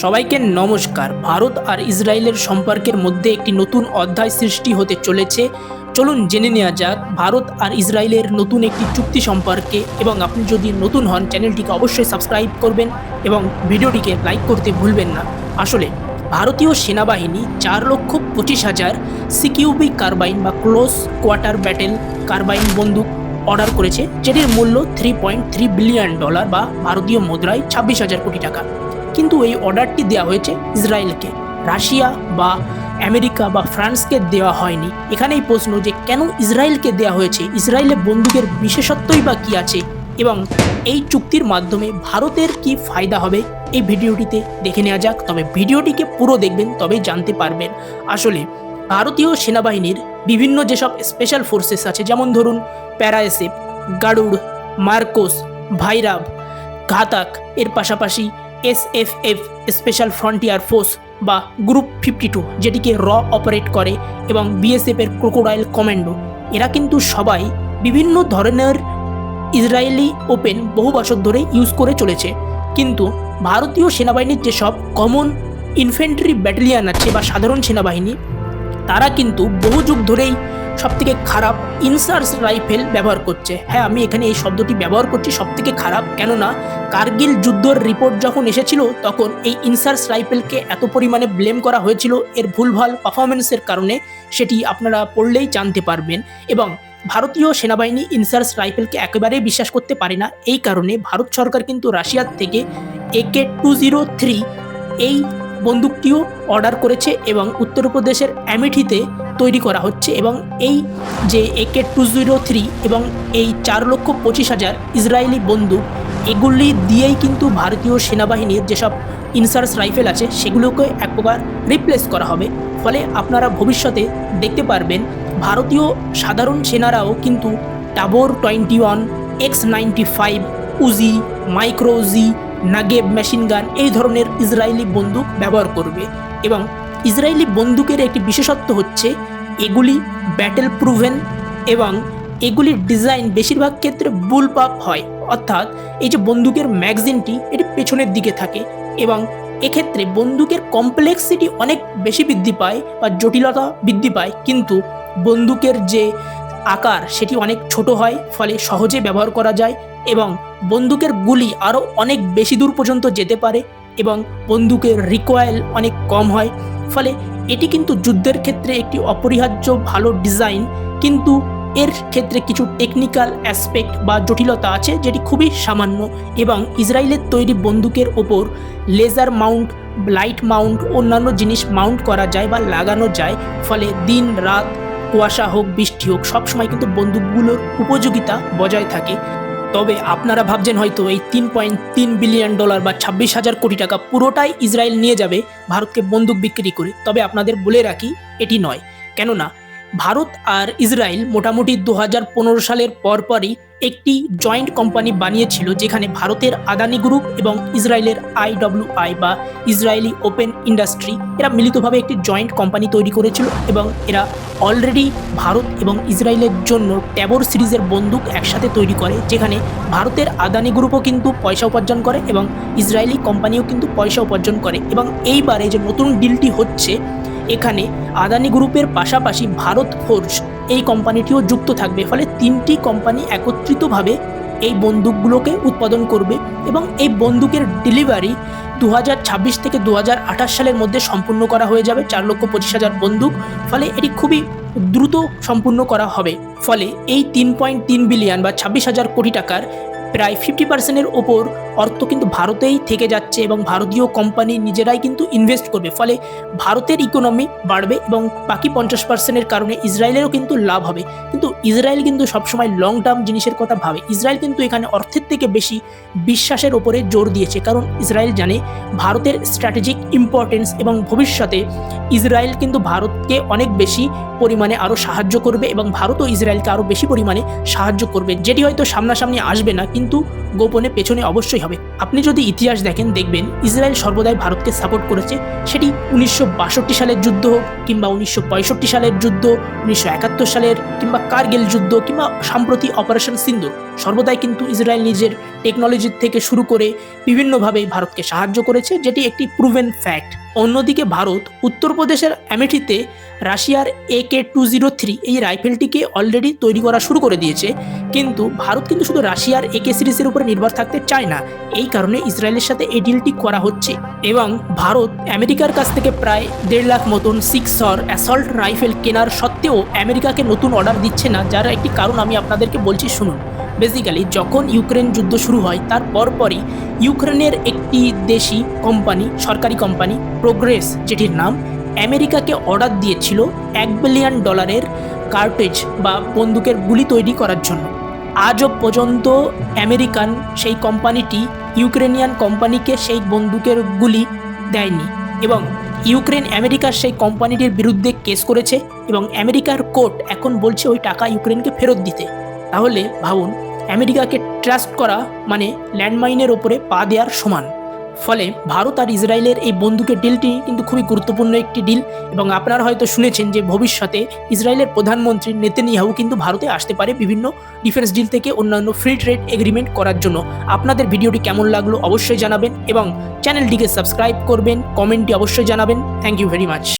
সবাইকে নমস্কার। ভারত আর ইসরায়েলের সম্পর্কের মধ্যে একটি নতুন অধ্যায় সৃষ্টি হতে চলেছে। চলুন জেনে নেওয়া যাক, ভারত আর ইসরায়েলের নতুন একটি চুক্তি সম্পর্কে এবং আপনি যদি নতুন হন, চ্যানেলটিকে অবশ্যই সাবস্ক্রাইব করবেন এবং ভিডিওটিকে লাইক করতে ভুলবেন না। আসলে, ভারতীয় সেনাবাহিনী চার লক্ষ পঁচিশ হাজার সিকিউবি কার্বাইন বা ক্লোজ কোয়ার্টার ব্যাটেল কার্বাইন বন্দুক অর্ডার করেছে, যেটির মূল্য three point three billion dollar বা ভারতীয় মুদ্রায় ছাব্বিশ হাজার কোটি টাকা। কিন্তু এই অর্ডারটি দেওয়া হয়েছে ইসরায়েলকে। রাশিয়া বা আমেরিকা বা ফ্রান্সকে দেওয়া হয়নি। এখানেই প্রশ্ন যে কেন ইসরায়েলকে দেওয়া হয়েছে? ইসরায়েলের বন্দুকের বিশেষত্বই বা কী আছে? এবং এই চুক্তির মাধ্যমে ভারতের কি ফায়দা হবে? এই ভিডিওটিতে দেখে নেওয়া যাক। তবে ভিডিওটিকে পুরো দেখবেন, তবেই জানতে পারবেন। আসলে ভারতীয় সেনাবাহিনীর বিভিন্ন যেসব স্পেশাল ফোর্সেস আছে, যেমন ধরুন প্যারাএসএফ, গারুড়, মার্কোস, ভাইরাব, ঘাতাক, এর পাশাপাশি এসএফএফ স্পেশাল ফ্রন্টিয়ার ফোর্স বা গ্রুপ ফিফটি টু যেটিকে র অপারেট করে এবং বিএসএফের ক্রোকোডাইল কমান্ডো এরা কিন্তু সবাই বিভিন্ন ধরনের ইসরায়েলি ওপেন বহু বছর ধরে ইউজ করে চলেছে। কিন্তু ভারতীয় সেনাবাহিনীর যেসব কমন ইনফেন্ট্রি ব্যাটালিয়ান আছে বা সাধারণ সেনাবাহিনী তারা কিন্তু বহু যুগ ধরেই সবথেকে খারাপ ইনসার্স রাইফেল ব্যবহার করছে। হ্যাঁ আমি এখানে এই শব্দটি ব্যবহার করছি সবথেকে খারাপ, কেননা কার্গিল যুদ্ধর রিপোর্ট যখন এসেছিল, তখন এই ইনসার্স রাইফেলকে এত পরিমাণে ব্লেম করা হয়েছিল। এর ভুলভাল পারফরমেন্সের কারণে সেটি আপনারা পড়লেই জানতে পারবেন এবং ভারতীয় সেনাবাহিনী ইনসার্স রাইফেলকে একেবারেই বিশ্বাস করতে পারে না। এই কারণে ভারত সরকার কিন্তু রাশিয়ার থেকে একে টু জিরো থ্রি এই বন্দুকটিও অর্ডার করেছে এবং উত্তরপ্রদেশের অ্যামিঠিতে তৈরি করা হচ্ছে এবং এই যে একে টু জিরো থ্রি এবং এই চার লক্ষ পঁচিশ হাজার ইসরায়েলি বন্দুক, এগুলি দিয়েই কিন্তু ভারতীয় সেনাবাহিনীর যেসব ইনসার্স রাইফেল আছে, সেগুলোকে এক প্রকার রিপ্লেস করা হবে। ফলে আপনারা ভবিষ্যতে দেখতে পারবেন ভারতীয় সাধারণ সেনারাও কিন্তু Tavor twenty one X ninety five Uzi micro Uzi নাগেব machine gun এই ধরনের ইসরায়েলি বন্দুক ব্যবহার করবে এবং ইসরায়েলি বন্দুকের একটি বিশেষত্ব হচ্ছে এগুলি ব্যাটেল প্রুভেন এবং এগুলির ডিজাইন বেশিরভাগ ক্ষেত্রে বুলপাপ হয়। অর্থাৎ এই যে বন্দুকের ম্যাগজিনটি এটি পেছনের দিকে থাকে এবং এক্ষেত্রে বন্দুকের কমপ্লেক্সিটি অনেক বেশি বৃদ্ধি পায় বা জটিলতা বৃদ্ধি পায়। কিন্তু বন্দুকের যে আকার সেটি অনেক ছোট হয়, ফলে সহজে ব্যবহার করা যায় এবং বন্দুকের গুলি আরও অনেক বেশি দূর পর্যন্ত যেতে পারে এবং বন্দুকের রিকয়েল অনেক কম হয়। ফলে এটি কিন্তু যুদ্ধের ক্ষেত্রে একটি অপরিহার্য ভালো ডিজাইন কিন্তু এর ক্ষেত্রে কিছু টেকনিক্যাল অ্যাসপেক্ট বা জটিলতা আছে যেটি খুবই সামান্য এবং ইসরায়েলের তৈরি বন্দুকের ওপর লেজার মাউন্ট লাইট মাউন্ট অন্যান্য জিনিস মাউন্ট করা যায় বা লাগানো যায়। ফলে দিন, রাত কুয়াশা হোক, বৃষ্টি হোক, সবসময় কিন্তু বন্দুকগুলোর উপযোগিতা বজায় থাকে। তবে আপনারা ভাবছেন হয়তো এই তিন পয়েন্ট তিন বিলিয়ন ডলার বা ছাব্বিশ হাজার কোটি টাকা পুরোটাই ইসরায়েল নিয়ে যাবে ভারতকে বন্দুক বিক্রি করে। তবে আপনাদের বলে রাখি, এটি নয়। কেননা ভারত আর ইসরায়েল মোটামুটি দু হাজার পনেরো সালের পরপরই একটি জয়েন্ট কোম্পানি বানিয়েছিল যেখানে ভারতের আদানি গ্রুপ এবং ইসরায়েলের আইডব্লিউআই বা ইসরায়েলি ওপেন ইন্ডাস্ট্রি এরা মিলিতভাবে একটি জয়েন্ট কোম্পানি তৈরি করেছিল এবং এরা অলরেডি ভারত এবং ইসরায়েলের জন্য ট্যাবর সিরিজের বন্দুক একসাথে তৈরি করে, যেখানে ভারতের আদানি গ্রুপও কিন্তু পয়সা উপার্জন করে এবং ইসরায়েলি কোম্পানিও কিন্তু পয়সা উপার্জন করে এবং এইবারে যে নতুন ডিলটি হচ্ছে এখানে আদানি গ্রুপের পাশাপাশি ভারত ফোর্স এই কোম্পানিটিও যুক্ত থাকবে, ফলে তিনটি কোম্পানি একত্রিতভাবে এই বন্দুকগুলোকে উৎপাদন করবে এবং এই বন্দুকের ডেলিভারি দু হাজার ছাব্বিশ থেকে দু হাজার আঠাশ সালের মধ্যে সম্পূর্ণ করা হয়ে যাবে, চার লক্ষ পঁচিশ হাজার বন্দুক, ফলে এটি খুবই দ্রুত সম্পূর্ণ করা হবে। ফলে এই তিন পয়েন্ট তিন বিলিয়ন বা ছাব্বিশ হাজার কোটি টাকার প্রায় ফিফটি পার্সেন্টের ওপর অর্থ কিন্তু ভারতেই থেকে যাচ্ছে এবং ভারতীয় কোম্পানি নিজেরাই কিন্তু ইনভেস্ট করবে। ফলে ভারতের ইকোনমি বাড়বে এবং বাকি পঞ্চাশ পার্সেন্টের কারণে ইসরায়েলেরও কিন্তু লাভ হবে। কিন্তু ইসরায়েল কিন্তু সবসময় লং টার্ম জিনিসের কথা ভাবে। ইসরায়েল কিন্তু এখানে অর্থের থেকে বেশি বিশ্বাসের ওপরে জোর দিয়েছে। কারণ ইসরায়েল জানে ভারতের স্ট্র্যাটেজিক ইম্পর্টেন্স এবং ভবিষ্যতে ইসরায়েল কিন্তু ভারতকে অনেক বেশি পরিমাণে আরও সাহায্য করবে এবং ভারতও ইসরায়েলকে আরও বেশি পরিমাণে সাহায্য করবে। যেটি হয়তো সামনাসামনি আসবে না কিন্তু কিন্তু গোপনে পেছনে অবশ্যই হবে। আপনি যদি ইতিহাস দেখেন, দেখবেন ইসরায়েল সর্বদাই ভারতকে সাপোর্ট করেছে। সেটি উনিশশো বাষট্টি সালের যুদ্ধ হোক কিংবা উনিশশো পঁয়ষট্টি সালের যুদ্ধ, উনিশশো একাত্তর সালের কিংবা কার্গিল যুদ্ধ কিংবা সম্প্রতি অপারেশন সিন্ধু, সর্বদাই কিন্তু ইসরায়েল নিজের টেকনোলজির থেকে শুরু করে বিভিন্নভাবে ভারতকে সাহায্য করেছে, যেটি একটি প্রুভেন ফ্যাক্ট অন্যদিকে ভারত উত্তরপ্রদেশের অ্যামেঠিতে রাশিয়ার A K two zero three এই রাইফেলটিকে অলরেডি তৈরি করা শুরু করে দিয়েছে। কিন্তু ভারত কিন্তু শুধু রাশিয়ার একে সিরিজের উপরে নির্ভর থাকতে চায় না। এই কারণে ইসরায়েলের সাথে এই ডিলটি করা হচ্ছে। এবং ভারত আমেরিকার কাছ থেকে প্রায় দেড় লাখ মতন সিক্সর অ্যাসল্ট রাইফেল কেনার সত্ত্বেও আমেরিকাকে নতুন অর্ডার দিচ্ছে না। যার একটি কারণ আমি আপনাদেরকে বলছি, শুনুন। বেসিক্যালি যখন ইউক্রেন যুদ্ধ শুরু হয়, তার পরপরই ইউক্রেনের একটি দেশি কোম্পানি সরকারি কোম্পানি প্রোগ্রেস যেটির নাম আমেরিকাকে অর্ডার দিয়েছিল এক বিলিয়ন ডলারের কার্টেজ বা বন্দুকের গুলি তৈরি করার জন্য। আজও পর্যন্ত আমেরিকান সেই কোম্পানিটি ইউক্রেনিয়ান কোম্পানিকে সেই বন্দুকের গুলি দেয়নি এবং ইউক্রেন আমেরিকার সেই কোম্পানিটির বিরুদ্ধে কেস করেছে এবং আমেরিকার কোর্ট এখন বলছে ওই টাকা ইউক্রেনকে ফেরত দিতে। তাহলে ভাবুন, আমেরিকাকে ট্রাস্ট করা মানে ল্যান্ডমাইনের ওপরে পা দেওয়ার সমান। ফলে ভারত আর ইসরায়েলের এই বন্দুকের ডিলটি কিন্তু খুবই গুরুত্বপূর্ণ একটি ডিল এবং আপনারা হয়তো শুনেছেন যে ভবিষ্যতে ইসরায়েলের প্রধানমন্ত্রী নেতেনিয়াহু কিন্তু ভারতে আসতে পারে বিভিন্ন ডিফেন্স ডিল থেকে অন্যান্য ফ্রি ট্রেড এগ্রিমেন্ট করার জন্য। আপনাদের ভিডিওটি কেমন লাগল অবশ্যই জানাবেন এবং চ্যানেলটিকে সাবস্ক্রাইব করবেন কমেন্টটি অবশ্যই জানাবেন। Thank you very much